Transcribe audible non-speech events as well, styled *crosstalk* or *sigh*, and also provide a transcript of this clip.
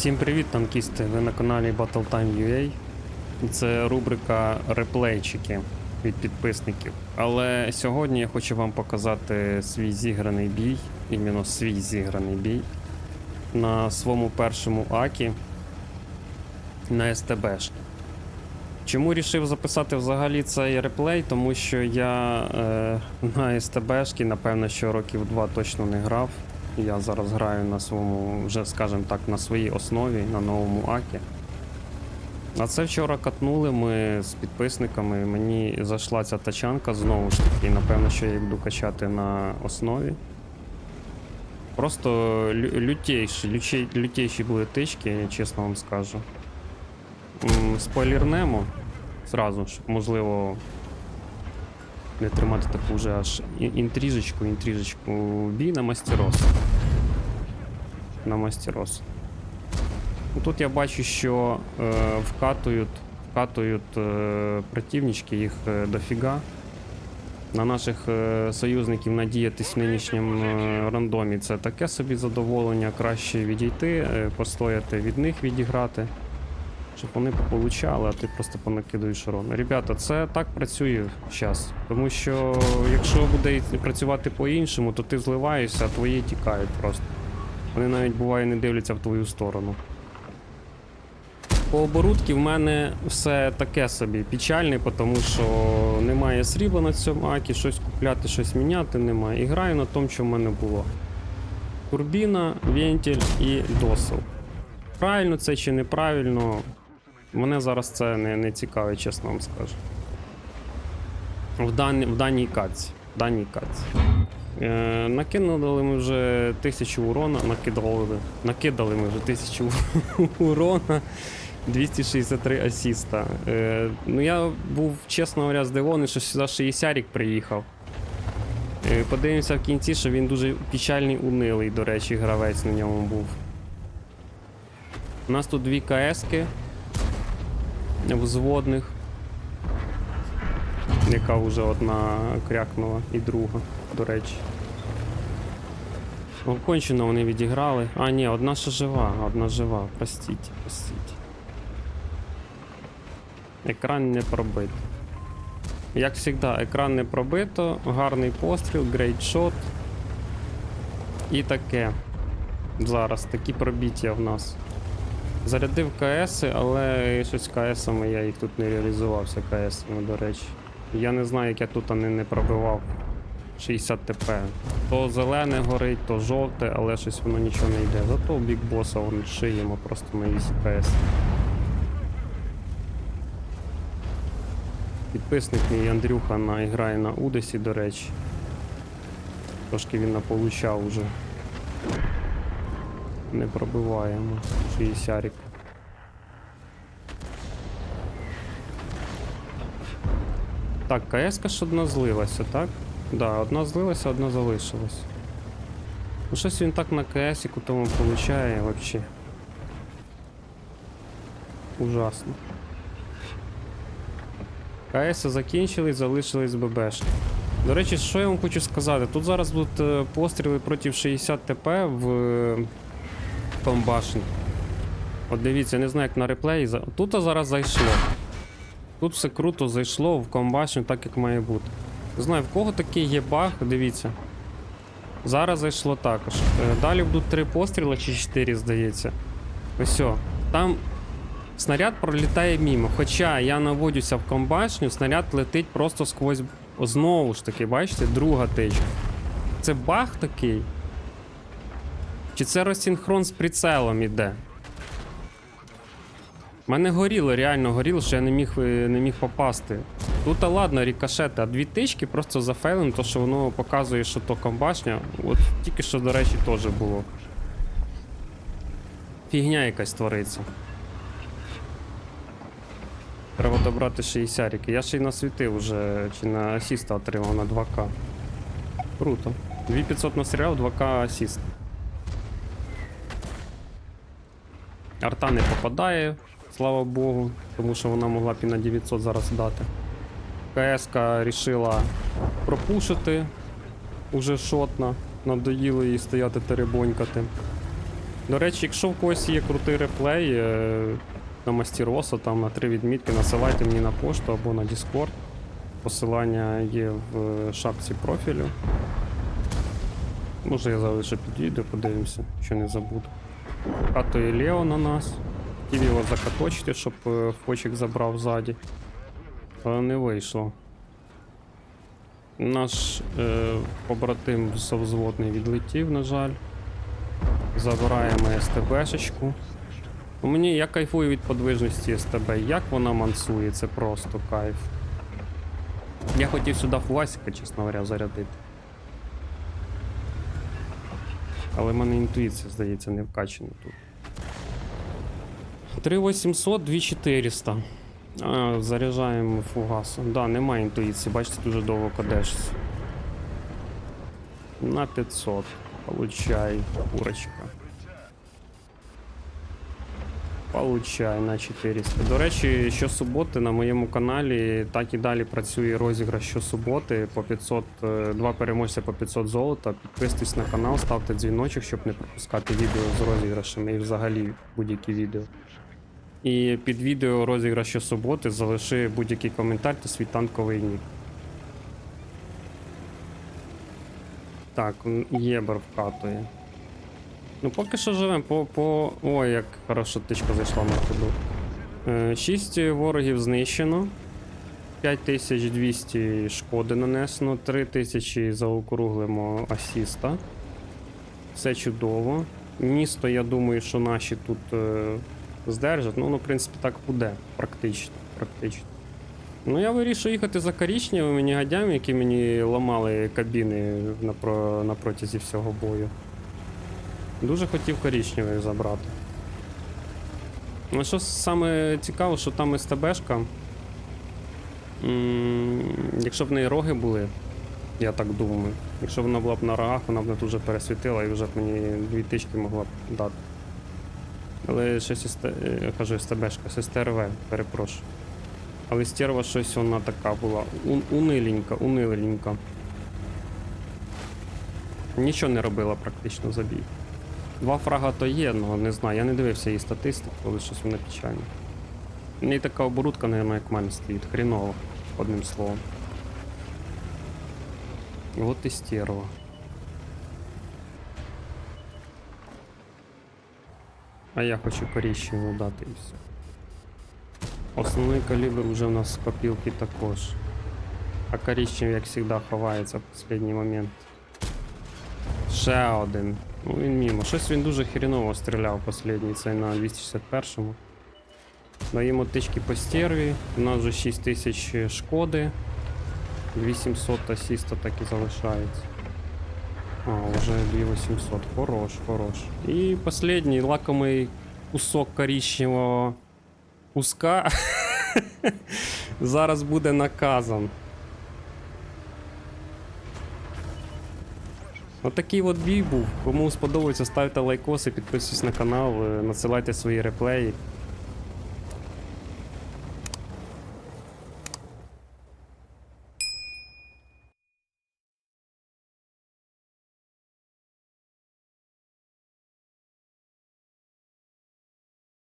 Всім привіт, танкісти! Ви на каналі BattleTime.ua. Це рубрика реплейчики від підписників. Але сьогодні я хочу вам показати свій зіграний бій, іменно свій зіграний бій на своєму першому акі на СТБшки. Чому рішив записати взагалі цей реплей? Тому що я е, на СТБшки, напевно, що років два точно не грав. Я зараз граю на своєму, вже скажімо так, на своїй основі, на новому Акі. А це вчора катнули ми з підписниками. Мені зайшла ця тачанка знову ж таки. Напевно, що я їх буду качати на основі. Просто лю- лютейші, лючей- лютейші були тички, я чесно вам скажу. Спойлернемо зразу, щоб можливо не тримати таку вже аж інтрижечку, інтрижечку. Бій на мастерос. На мастерос. Ну, Тут я бачу, що е, вкатують, вкатують е, противнички, їх е, дофіга. На наших е, союзників надіятись в нинішньому е, рандомі це таке собі задоволення. Краще відійти, е, постояти від них відіграти щоб вони получали, а ти просто понакидуєш урон. Ребята, це так працює зараз. Тому що якщо буде працювати по-іншому, то ти зливаєшся, а твої тікають просто. Вони навіть буває не дивляться в твою сторону. По оборудки в мене все таке собі печальне, тому що немає срібла на цьому акі, щось купляти, щось міняти немає. І граю на тому, що в мене було. Турбіна, вентиль і досил. Правильно це чи неправильно, мене зараз це не, не цікавить, чесно вам скажу. В, дан, в даній каці. В даній каці. Е, накинули ми вже тисячу урона, накидали, накидали ми вже тисячу *laughs* урона, 263 асіста. Е, ну я був, чесно говоря, здивований, що сюди ще і Сярік приїхав. Е, подивимося в кінці, що він дуже печальний, унилий, до речі, гравець на ньому був. У нас тут дві КСки взводних. Яка вже одна крякнула і друга, до речі. О, Кончено вони відіграли. А, ні, одна ще жива, одна жива. Простіть, простіть. Екран не пробито. Як завжди, екран не пробито, гарний постріл, грейт шот. І таке. Зараз такі пробіття в нас. Зарядив КС, але щось КСами я їх тут не реалізувався КСами, до речі. Я не знаю, як я тут не, не пробивав 60 ТП. То зелене горить, то жовте, але щось воно нічого не йде. Зато бік боса вон шиємо просто на 8 КС. Підписник мій Андрюха на, грає на Удесі, до речі. Трошки він наполучав уже. Не пробиваємо. 60 рік. Так, КС ж одна злилася, так? Да, одна злилася, одна залишилась. Ну щось він так на КС тому получає вообще. Ужасно. КС закінчились, залишились ББшки. До речі, що я вам хочу сказати? Тут зараз будуть е, постріли проти 60 ТП в е, комбашні. От дивіться, я не знаю, як на реплеї. Тут зараз зайшло. Тут все круто зайшло в комбашню так, як має бути. Не знаю, в кого такий є баг, дивіться. Зараз зайшло також. Е, Далі будуть три постріли чи чотири, здається. Ось. Там снаряд пролітає мимо. Хоча я наводюся в комбашню, снаряд летить просто сквозь. Знову ж таки, бачите, друга тичка. Це баг такий. Чи це розсінхрон з прицелом іде? У мене горіло, реально горіло, що я не міг, е, не міг попасти. Тут, а ладно, рікошети, а дві тички просто зафейлим, то що воно показує, що то комбашня. От тільки що, до речі, теж було. Фігня якась твориться. Треба добрати 60 ріки. Я ще й насвітив уже, чи на асіста отримав на 2К. Круто. 2500 настріляв, 2К асіст. Арта не попадає, слава Богу, тому що вона могла б і на 900 зараз дати. КСК рішила пропушити уже шотно. Надоїло їй стояти теребонькати. До речі, якщо в когось є крутий реплей е, на Мастероса, там на три відмітки, насилайте мені на пошту або на Discord. Посилання є в е, шапці профілю. Може я залишу під подивимося, що не забуду. Катує Лео на нас. Хотів його закаточити, щоб е, фочик забрав ззаді. Але не вийшло. Наш е, побратим совзводний відлетів, на жаль. Забираємо СТБшечку. Ну, Мені я кайфую від подвижності СТБ. Як вона мансує, це просто кайф. Я хотів сюди фуасика, чесно говоря, зарядити. Але в мене інтуїція, здається, не вкачана тут. 3800, 2400. А, заряджаємо фугасом. Да, немає інтуїції, бачите, дуже довго кадешся. На 500. Получай, курочка. Получай на 400. До речі, щосуботи на моєму каналі так і далі працює розіграш щосуботи по 500, е, два переможця по 500 золота. Підписуйтесь на канал, ставте дзвіночок, щоб не пропускати відео з розіграшами і взагалі будь-які відео. І під відео розіграш щосуботи залиши будь-який коментар та свій танковий нік. Так, Єбер вкатує. Ну, поки що живемо по. по... Ой, як хорошо тичка зайшла на ходу. Е, Шість ворогів знищено. 5200 шкоди нанесено, 3000 заокруглимо асіста. Все чудово. Місто, я думаю, що наші тут е, здержать. Ну, воно, в принципі, так буде. Практично. практично. Ну, я вирішив їхати за коричневими негодями, які мені ламали кабіни на, про... на протязі всього бою. Дуже хотів коричневий забрати. Ну, що саме цікаво, що там СТБшка. Якщо в неї роги були, я так думаю. Якщо б вона була б на рогах, вона б не дуже пересвітила і вже б мені дві тички могла б дати. Але щось СТ... я кажу СТБшка, СТРВ, перепрошую. Але стерва щось вона така була. У... Униленька, униленька. Нічого не робила практично за бій. Два фрага то є, але не знаю, я не дивився її статистику, але щось вона печальна. В неї така оборудка, мабуть, як в мене стоїть. Хріново, одним словом. І от і стерва. А я хочу коричневу дати і все. Основний калібр вже в нас з копілки також. А коричневий, як завжди, ховається в останній момент. Ще один. Ну він мімо. Щось він дуже хріново стріляв останній цей на 261-му. Даємо тички по стерві. У нас вже 6000 шкоди. 2700 асіста так і залишається. А, вже 2800. Хорош, хорош. І останній лакомий кусок коричневого куска *laughs* зараз буде наказан. Отакий от бій був. Кому сподобається, ставте лайкоси, підписуйтесь на канал, е, надсилайте свої реплеї.